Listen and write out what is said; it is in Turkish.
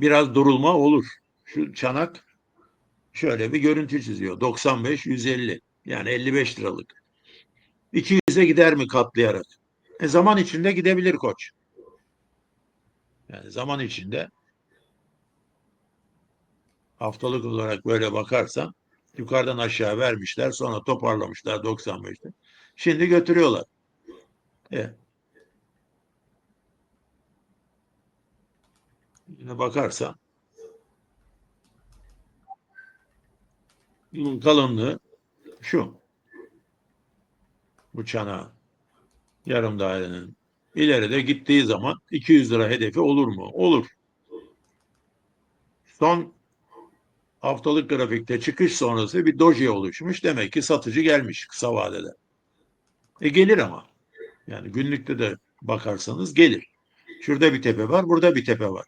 biraz durulma olur. Şu çanak şöyle bir görüntü çiziyor. 95 150 yani 55 liralık. 200'e gider mi katlayarak? E zaman içinde gidebilir koç. Yani zaman içinde haftalık olarak böyle bakarsan yukarıdan aşağı vermişler sonra toparlamışlar 95'te. Şimdi götürüyorlar. E. Yine bakarsan bunun kalınlığı şu. Bu çanağı yarım dairenin ileride gittiği zaman 200 lira hedefi olur mu? Olur. Son haftalık grafikte çıkış sonrası bir doji oluşmuş. Demek ki satıcı gelmiş kısa vadede. E gelir ama. Yani günlükte de bakarsanız gelir. Şurada bir tepe var, burada bir tepe var.